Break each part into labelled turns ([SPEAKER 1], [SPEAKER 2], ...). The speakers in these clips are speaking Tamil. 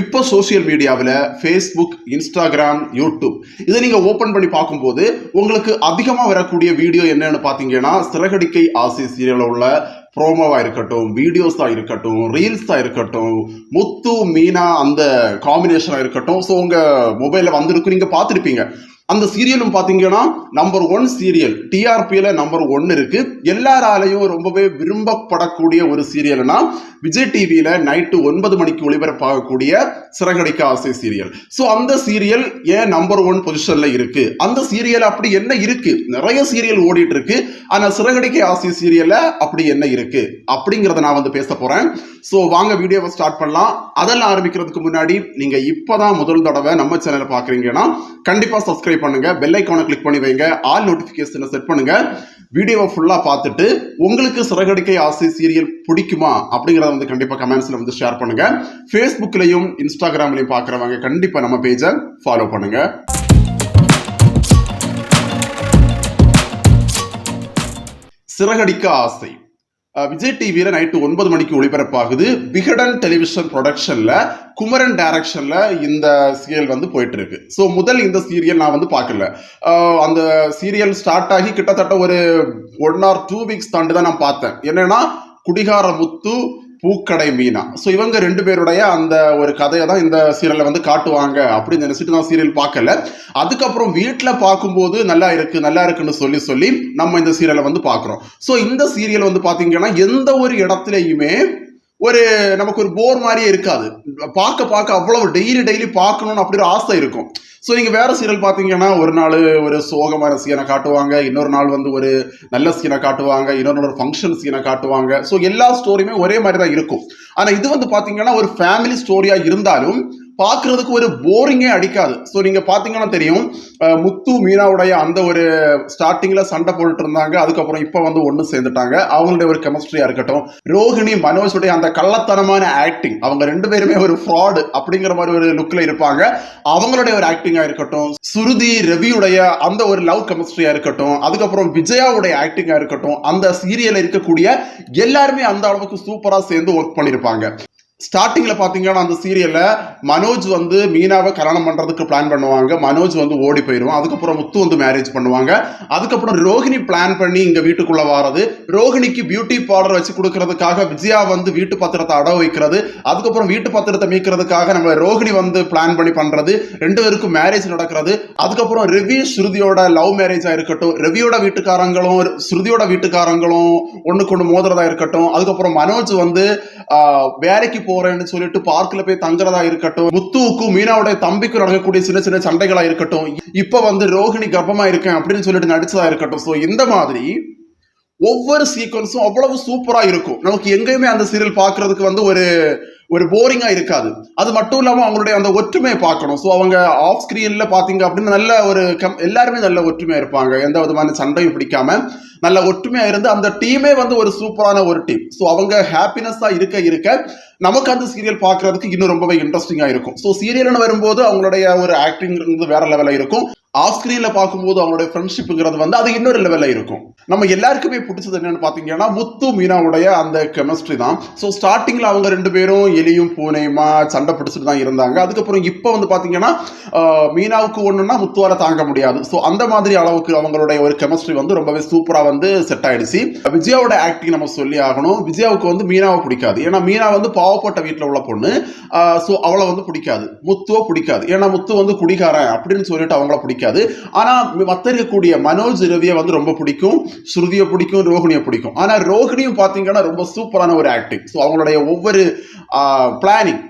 [SPEAKER 1] இப்போ சோஷியல் மீடியாவில் ஃபேஸ்புக் இன்ஸ்டாகிராம் யூடியூப் இதை நீங்கள் ஓப்பன் பண்ணி பார்க்கும்போது உங்களுக்கு அதிகமாக வரக்கூடிய வீடியோ என்னன்னு பார்த்தீங்கன்னா சிறகடிக்கை ஆசி சீரியலில் உள்ள ப்ரோமோவாக இருக்கட்டும் வீடியோஸாக இருக்கட்டும் ரீல்ஸாக இருக்கட்டும் முத்து மீனா அந்த காம்பினேஷனாக இருக்கட்டும். ஸோ உங்கள் மொபைலில் வந்திருக்கும் நீங்கள் பார்த்துருப்பீங்க. அந்த சீரியலும் பார்த்தீங்கன்னா நம்பர் ஒன் சீரியல் டிஆர்பியில் நம்பர் ஒன் இருக்கு. எல்லாராலையும் ரொம்பவே விரும்பப்படக்கூடிய ஒரு சீரியல்னா விஜய் டிவியில் நைட்டு ஒன்பது மணிக்கு ஒளிபரப்பாகக்கூடிய சிறகடிக்க ஆசை சீரியல் ஸோ அந்த சீரியல் ஏன் நம்பர் ஒன் பொசிஷனில் இருக்கு? அந்த சீரியல் அப்படி என்ன இருக்கு? நிறைய சீரியல் ஓடிட்டு இருக்கு ஆனால் சிறகடிக்க ஆசை சீரியலில் அப்படி என்ன இருக்கு? அப்படிங்கிறத நான் வந்து பேச போகிறேன் ஸோ வாங்க வீடியோவை ஸ்டார்ட் பண்ணலாம். அதெல்லாம் ஆரம்பிக்கிறதுக்கு முன்னாடி நீங்கள் இப்போ தான் முதல் தடவை நம்ம சேனலை பார்க்குறீங்கன்னா கண்டிப்பாக சப்ஸ்கிரைப் பண்ணுங்க. பெல் ஐக்கானை கிளிக் பண்ணி வைங்க. ஆல் நோட்டிஃபிகேஷனை செட் பண்ணுங்க. வீடியோவை ஃபுல்லா பார்த்துட்டு உங்களுக்கு சிறகடிக்கை ஆசை சீரியல் பிடிக்குமா அப்படிங்கிறத வந்து கண்டிப்பா கமெண்ட்ஸில் வந்து ஷேர் பண்ணுங்க. ஃபேஸ்புக்லயும் இன்ஸ்டாகிராம்லயும் பார்க்குறவங்க கண்டிப்பா நம்ம பேஜை ஃபாலோ பண்ணுங்க. சிறகடிக்க ஆசை. விஜய் டிவியில நைட்டு ஒன்பது மணிக்கு ஒளிபரப்பாகுது. விகடன் டெலிவிஷன் ப்ரொடக்ஷன்ல குமரன் டைரக்ஷன்ல இந்த சீரியல் வந்து போயிட்டு இருக்கு ஸோ முதல் இந்த சீரியல் நான் வந்து பார்க்கல. அந்த சீரியல் ஸ்டார்ட் ஆகி கிட்டத்தட்ட ஒரு ஒன் ஆர் டூ வீக்ஸ் தாண்டி தான் நான் பார்த்தேன். என்னன்னா குடிகார முத்து பூக்கடை மீனா. ஸோ இவங்க ரெண்டு பேருடைய அந்த ஒரு கதையை தான் இந்த சீரியலில் வந்து காட்டுவாங்க அப்படின்னு நினைச்சிட்டு நான் சீரியல் பார்க்கல. அதுக்கப்புறம் வீட்டில் பார்க்கும்போது நல்லா இருக்கு நல்லா இருக்குன்னு சொல்லி சொல்லி நம்ம இந்த சீரியலை வந்து பார்க்குறோம். ஸோ இந்த சீரியல் வந்து பார்த்தீங்கன்னா எந்த ஒரு இடத்துலையுமே ஒரு நமக்கு ஒரு போர் மாதிரியே இருக்காது. பார்க்க பார்க்க அவ்வளவு டெய்லி டெய்லி பார்க்கணும்னு அப்படி ஒரு ஆசை இருக்கும். ஸோ நீங்கள் வேறு சீரியல் பார்த்தீங்கன்னா ஒரு நாள் ஒரு சோகமான சீனை காட்டுவாங்க. இன்னொரு நாள் வந்து ஒரு நல்ல சீனை காட்டுவாங்க. இன்னொரு நாள் ஒரு ஃபங்க்ஷன் சீனை காட்டுவாங்க. ஸோ எல்லா ஸ்டோரியுமே ஒரே மாதிரி தான் இருக்கும். ஆனால் இது வந்து பார்த்தீங்கன்னா ஒரு ஃபேமிலி ஸ்டோரியாக இருந்தாலும் பார்க்கறதுக்கு ஒரு போரிங்கே அடிக்காது. ஸோ நீங்கள் பார்த்தீங்கன்னா தெரியும் முத்து மீனாவுடைய அந்த ஒரு ஸ்டார்டிங்கில் சண்டை போட்டுட்டு இருந்தாங்க. அதுக்கப்புறம் இப்போ வந்து ஒன்று சேர்ந்துட்டாங்க. அவங்களுடைய ஒரு கெமிஸ்ட்ரியாக இருக்கட்டும். ரோஹிணி மனோஜுடைய அந்த கள்ளத்தனமான ஆக்டிங் அவங்க ரெண்டு பேருமே ஒரு ஃப்ராடு அப்படிங்கிற மாதிரி ஒரு லுக்கில் இருப்பாங்க. அவங்களுடைய ஒரு ஆக்டிங்காக இருக்கட்டும். சுருதி ரவியுடைய அந்த ஒரு லவ் கெமிஸ்ட்ரியாக இருக்கட்டும். அதுக்கப்புறம் விஜயாவுடைய ஆக்டிங்காக இருக்கட்டும். அந்த சீரியலில் இருக்கக்கூடிய எல்லாருமே அந்த அளவுக்கு சூப்பராக சேர்ந்து ஒர்க் பண்ணியிருப்பாங்க ஸ்டார்டிங்கில் பார்த்தீங்கன்னா அந்த சீரியலில் மனோஜ் வந்து மீனாவை கல்யாணம் பண்ணுறதுக்கு பிளான் பண்ணுவாங்க. மனோஜ் வந்து ஓடி போயிடுவான். அதுக்கப்புறம் முத்து வந்து மேரேஜ் பண்ணுவாங்க. அதுக்கப்புறம் ரோஹிணி பிளான் பண்ணி இங்கே வீட்டுக்குள்ளே வாரது. ரோஹிணிக்கு பியூட்டி பார்லர் வச்சு கொடுக்கறதுக்காக விஜயா வந்து வீட்டு பத்திரத்தை அடவு வைக்கிறது. அதுக்கப்புறம் வீட்டு பத்திரத்தை மீட்கிறதுக்காக நம்ம ரோஹிணி வந்து பிளான் பண்ணி பண்ணுறது ரெண்டு பேருக்கும் மேரேஜ் நடக்கிறது. அதுக்கப்புறம் ரவி ஸ்ருதியோட லவ் மேரேஜாக இருக்கட்டும். ரவியோட வீட்டுக்காரங்களும் ஸ்ருதியோட வீட்டுக்காரங்களும் ஒன்றுக்கு ஒன்று மோதுறதா இருக்கட்டும். அதுக்கப்புறம் மனோஜ் வந்து வேலைக்கு வேலைக்கு போறேன்னு சொல்லிட்டு பார்க்ல போய் தங்குறதா இருக்கட்டும் முத்துவுக்கும் மீனாவுடைய தம்பிக்கும் நடக்கக்கூடிய சின்ன சின்ன சண்டைகளா இருக்கட்டும் இப்ப வந்து ரோஹிணி கர்ப்பமா இருக்கேன் அப்படின்னு சொல்லிட்டு நடிச்சதா இருக்கட்டும். ஸோ இந்த மாதிரி ஒவ்வொரு சீக்வன்ஸும் அவ்வளவு சூப்பரா இருக்கும். நமக்கு எங்கேயுமே அந்த சீரியல் பாக்குறதுக்கு வந்து ஒரு ஒரு போரிங்கா இருக்காது. அது மட்டும் இல்லாம அவங்களுடைய அந்த ஒற்றுமையை பார்க்கணும். ஸோ அவங்க ஆஃப் ஸ்கிரீன்ல பாத்தீங்க அப்படின்னு நல்ல ஒரு கம் எல்லாருமே நல்ல ஒற்றுமையா இருப்பாங்க. எந்த விதமான சண்டையும் பிடிக்காம நல்ல ஒற்றுமையா இருந்து அந்த டீமே வந்து ஒரு சூப்பரான ஒரு டீம் ஸோ அவங்க ஹாப்பினஸ்ஸா இருக்க இருக்க நமக்கு அந்த சீரியல் பார்க்கிறதுக்கு இன்னும் ரொம்பவே இன்ட்ரெஸ்டிங்கா இருக்கும். ஸோ சீரியல்னு வரும்போது அவங்களுடைய ஒரு ஆக்டிங் வேற லெவலில் இருக்கும். ஆஃப் பார்க்கும்போது அவங்களுடைய ஃப்ரெண்ட்ஷிப்புங்கிறது வந்து அது இன்னொரு லெவலில் இருக்கும். நம்ம எல்லாருக்குமே பிடிச்சது என்னன்னு பார்த்தீங்கன்னா முத்து மீனாவுடைய அந்த கெமிஸ்ட்ரி தான். ஸோ ஸ்டார்டிங்கில் அவங்க ரெண்டு பேரும் எலியும் பூனையுமா சண்டை பிடிச்சிட்டு தான் இருந்தாங்க. அதுக்கப்புறம் இப்போ வந்து பார்த்தீங்கன்னா மீனாவுக்கு ஒன்றுன்னா முத்துவால தாங்க முடியாது. ஸோ அந்த மாதிரி அளவுக்கு அவங்களுடைய ஒரு கெமிஸ்ட்ரி வந்து ரொம்பவே சூப்பராக வந்து செட் ஆயிடுச்சு. விஜயாவோட ஆக்டிங் நம்ம சொல்லி ஆகணும். விஜயாவுக்கு வந்து மீனாவை பிடிக்காது. ஏன்னா மீனா வந்து பாவப்பட்ட வீட்டில் உள்ள பொண்ணு. ஸோ அவளை வந்து பிடிக்காது. முத்துவோ பிடிக்காது. ஏன்னா முத்து வந்து குடிகாரன் அப்படின்னு சொல்லிட்டு அவங்கள பிடிக்காது. அது ஆனால் மற்ற இருக்கக்கூடிய மனோஜ் ரவியை வந்து ரொம்ப பிடிக்கும் ஸ்ருதியை பிடிக்கும் ரோஹிணியை பிடிக்கும். ஆனால் ரோஹிணியும் பார்த்தீங்கன்னா ரொம்ப சூப்பரான ஒரு ஆக்டிங் ஸோ அவங்களுடைய ஒவ்வொரு பிளானிங்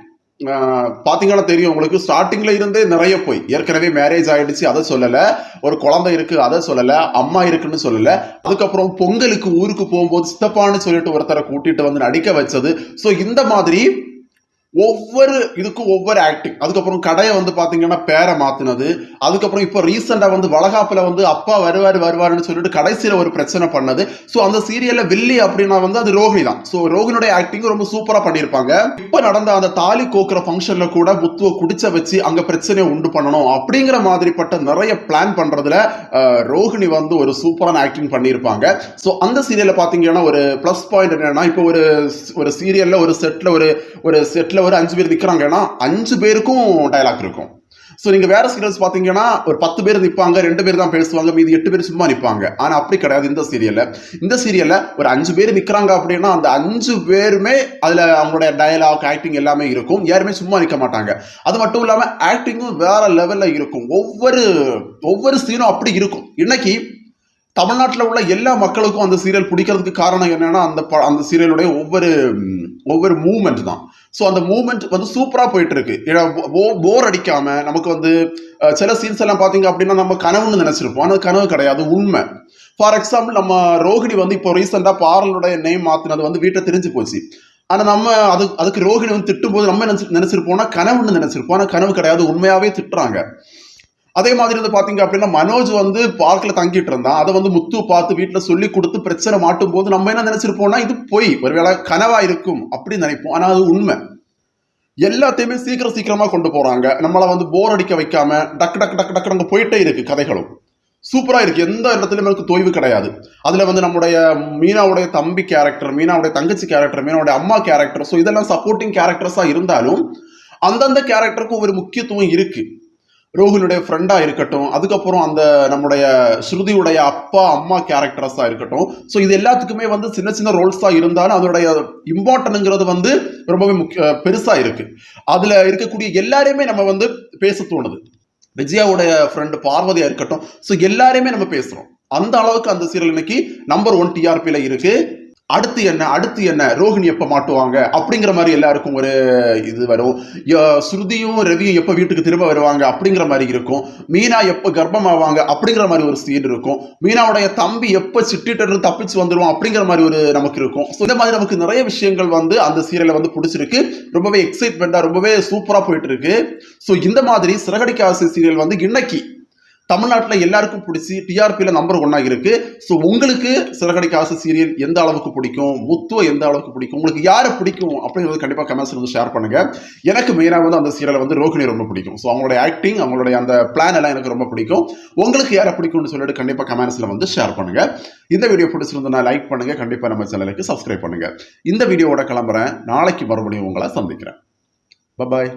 [SPEAKER 1] பார்த்தீங்கன்னா தெரியும் உங்களுக்கு. ஸ்டார்டிங்கில் இருந்தே நிறைய போய். ஏற்கனவே மேரேஜ் ஆகிடுச்சு அதை சொல்லலை. ஒரு குழந்தை இருக்குது அதை சொல்லலை. அம்மா இருக்குன்னு சொல்லலை. அதுக்கப்புறம் பொங்கலுக்கு ஊருக்கு போகும்போது சித்தப்பான்னு சொல்லிட்டு ஒருத்தரை கூட்டிகிட்டு வந்து நடிக்க வச்சது. ஸோ இந்த மாதிரி ஒவ்வொரு இதுக்கும் ஒவ்வொரு ஆக்டிங் அதுக்கப்புறம் கடையை வந்து பார்த்தீங்கன்னா பேரை மாத்தினது. அதுக்கப்புறம் இப்போ ரீசெண்டாக வந்து வளகாப்பில் வந்து அப்பா வருவாரு வருவாருன்னு சொல்லிட்டு கடைசியில் ஒரு பிரச்சனை பண்ணது. ஸோ அந்த சீரியலில் வில்லி அப்படின்னா வந்து அது ரோஹிணி தான். ஸோ ரோஹினுடைய ஆக்டிங் ரொம்ப சூப்பராக பண்ணியிருப்பாங்க. இப்போ நடந்த அந்த தாலி கோக்குற ஃபங்க்ஷனில் கூட முத்துவை குடிச்ச வச்சு அங்கே பிரச்சனையை உண்டு பண்ணணும் அப்படிங்கிற மாதிரிப்பட்ட நிறைய பிளான் பண்றதுல ரோஹிணி வந்து ஒரு சூப்பரான ஆக்டிங் பண்ணியிருப்பாங்க. ஸோ அந்த சீரியலில் பார்த்தீங்கன்னா ஒரு ப்ளஸ் பாயிண்ட் என்னன்னா இப்போ ஒரு ஒரு சீரியலில் ஒரு செட்டில் ஒரு ஒரு செட்டில் ஒரு அஞ்சு பேர் நிற்கிறாங்கன்னா அஞ்சு பேருக்கும் டயலாக் இருக்கும். ஸோ நீங்கள் வேறு சீரியல்ஸ் பார்த்தீங்கன்னா ஒரு பத்து பேர் நிற்பாங்க ரெண்டு பேர் தான் பேசுவாங்க மீதி எட்டு பேர் சும்மா நிற்பாங்க ஆனால் அப்படி கிடையாது இந்த சீரியலில் இந்த சீரியலில் ஒரு அஞ்சு பேர் நிற்கிறாங்க அப்படின்னா அந்த அஞ்சு பேருமே அதில் அவங்களுடைய டயலாக் ஆக்டிங் எல்லாமே இருக்கும். யாருமே சும்மா நிற்க மாட்டாங்க. அது மட்டும் இல்லாமல் ஆக்டிங்கும் வேறு லெவலில் இருக்கும். ஒவ்வொரு ஒவ்வொரு சீனும் அப்படி இருக்கும். இன்னைக்கு தமிழ்நாட்டில் உள்ள எல்லா மக்களுக்கும் அந்த சீரியல் பிடிக்கிறதுக்கு காரணம் என்னன்னா அந்த ப- அந்த சீரியலுடைய ஒவ்வொரு ஒவ்வொரு மூமெண்ட் தான். ஸோ அந்த மூமெண்ட் வந்து சூப்பராக போயிட்டு இருக்கு போர் அடிக்காம நமக்கு வந்து சில சீன்ஸ் எல்லாம் பார்த்தீங்க அப்படின்னா நம்ம கனவுன்னு நினைச்சிருப்போம். ஆனால் கனவு கிடையாது உண்மை. ஃபார் எக்ஸாம்பிள் நம்ம ரோகிணி வந்து இப்போ ரீசெண்டாக பாரலுடைய நேம் மாற்றினது வந்து வீட்டை தெரிஞ்சு போச்சு. ஆனால் நம்ம அது அதுக்கு ரோகிணி வந்து திட்டும் போது நம்ம நினைச்சு நினைச்சிருப்போம்னா கனவுன்னு நினைச்சிருப்போம். ஆனால் கனவு கிடையாது உண்மையாகவே திட்டுறாங்க. அதே மாதிரி வந்து பாத்தீங்க அப்படின்னா மனோஜ் வந்து பார்க்ல தங்கிட்டு இருந்தான். அதை வந்து முத்து பார்த்து வீட்டுல சொல்லி கொடுத்து பிரச்சனை மாட்டும் போது நம்ம என்ன நினைச்சிருப்போம்னா இது பொய். ஒருவேளை கனவா இருக்கும் அப்படின்னு நினைப்போம். ஆனா அது உண்மை. எல்லாத்தையுமே சீக்கிரம் சீக்கிரமா கொண்டு போறாங்க. நம்மளை வந்து போர் அடிக்க வைக்காம டக்கு டக்கு டக்கு டக்கு அங்க போயிட்டே இருக்கு கதைகளும். சூப்பரா இருக்கு. எந்த இடத்துலயுமே எனக்கு தொய்வு கிடையாது. அதுல வந்து நம்முடைய மீனாவுடைய தம்பி கேரக்டர் மீனாவுடைய தங்கச்சி கேரக்டர் மீனாவுடைய அம்மா கேரக்டர் ஸோ இதெல்லாம் சப்போர்ட்டிங் கேரக்டர்ஸா இருந்தாலும் அந்தந்த கேரக்டருக்கும் ஒரு முக்கியத்துவம் இருக்கு. ரோஹினுடைய ஃப்ரெண்டாக இருக்கட்டும் அதுக்கப்புறம் அந்த நம்முடைய ஸ்ருதியுடைய அப்பா அம்மா கேரக்டர்ஸாக இருக்கட்டும். ஸோ இது எல்லாத்துக்குமே வந்து சின்ன சின்ன ரோல்ஸாக இருந்தாலும் அதோடைய இம்பார்ட்டனுங்கிறது வந்து ரொம்பவே முக்கிய பெருசாக இருக்குது அதில் இருக்கக்கூடிய எல்லாரையுமே நம்ம வந்து பேச தோணுது. விஜயாவுடைய ஃப்ரெண்டு பார்வதியாக இருக்கட்டும். ஸோ எல்லாரையுமே நம்ம பேசுகிறோம் அந்த அளவுக்கு அந்த சீரியல் இன்னைக்கு நம்பர் ஒன் டிஆர்பியில் இருக்குது அடுத்து என்ன அடுத்து என்ன ரோஹிணி எப்போ மாட்டுவாங்க அப்படிங்கிற மாதிரி எல்லாருக்கும் ஒரு இது வரும். ஸ்ருதியும் ரவியும் எப்போ வீட்டுக்கு திரும்ப வருவாங்க அப்படிங்கிற மாதிரி இருக்கும். மீனா எப்போ கர்ப்பமாவாங்க அப்படிங்கிற மாதிரி ஒரு சீன் இருக்கும். மீனாவுடைய தம்பி எப்போ சிட்டிட்டு தப்பிச்சு வந்துருவோம் அப்படிங்கிற மாதிரி ஒரு நமக்கு இருக்கும். ஸோ இந்த மாதிரி நமக்கு நிறைய விஷயங்கள் வந்து அந்த சீரியலை வந்து பிடிச்சிருக்கு. ரொம்பவே எக்ஸைட்மெண்ட்டாக ரொம்பவே சூப்பராக போயிட்டு இருக்கு. ஸோ இந்த மாதிரி சிறகடிக்க ஆசை சீரியல் வந்து இன்னைக்கு தமிழ்நாட்டில் எல்லாருக்கும் பிடிச்சி டிஆர்பியில் நம்பர் ஒன்னா இருக்குது ஸோ உங்களுக்கு சிறகடைக்கு ஆசை சீரியல் எந்த அளவுக்கு பிடிக்கும்? முத்துவை எந்த அளவுக்கு பிடிக்கும்? உங்களுக்கு யாரை பிடிக்கும்? அப்படிங்கிறது கண்டிப்பாக கமெண்ட்ஸ் வந்து ஷேர் பண்ணுங்கள் எனக்கு மெயினாக வந்து அந்த சீரியலை வந்து ரோகிணி ரொம்ப பிடிக்கும். ஸோ அவங்களுடைய ஆக்டிங் அவங்களுடைய அந்த பிளான் எல்லாம் எனக்கு ரொம்ப பிடிக்கும். உங்களுக்கு யாரை பிடிக்கும்னு சொல்லிட்டு கண்டிப்பாக கமெண்ட்ஸில் வந்து ஷேர் பண்ணுங்கள் இந்த வீடியோ பிடிச்சிருந்தா லைக் பண்ணுங்கள் கண்டிப்பாக நம்ம சேனலுக்கு சப்ஸ்கிரைப் பண்ணுங்கள் இந்த வீடியோவோட கிளம்புறேன். நாளைக்கு மறுபடியும் உங்களை சந்திக்கிறேன். பாய்